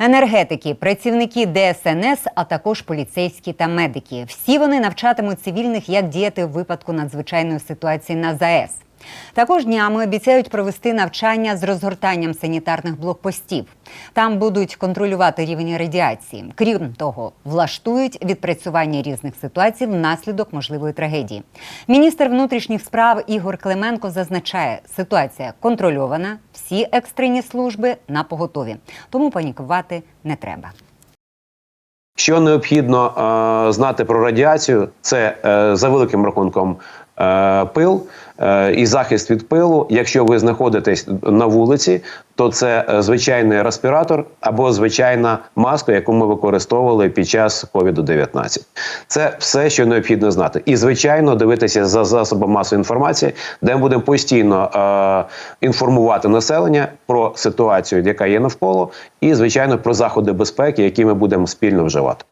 Енергетики, працівники ДСНС, а також поліцейські та медики. Всі вони навчатимуть цивільних, як діяти в випадку надзвичайної ситуації на ЗАЕС. Також днями обіцяють провести навчання з розгортанням санітарних блокпостів. Там будуть контролювати рівень радіації. Крім того, влаштують відпрацювання різних ситуацій внаслідок можливої трагедії. Міністр внутрішніх справ Ігор Клименко зазначає, ситуація контрольована, всі екстрені служби на поготові, тому панікувати не треба. Що необхідно е, знати про радіацію, це е, за великим рахунком пил е, і захист від пилу. Якщо ви знаходитесь на вулиці, то це е, звичайний респіратор або звичайна маска, яку ми використовували під час COVID-19. Це все, що необхідно знати. І звичайно, дивитися за засобами масової інформації, де ми будемо постійно е, інформувати населення про ситуацію, яка є навколо, і звичайно про заходи безпеки, які ми будемо спільно вживати.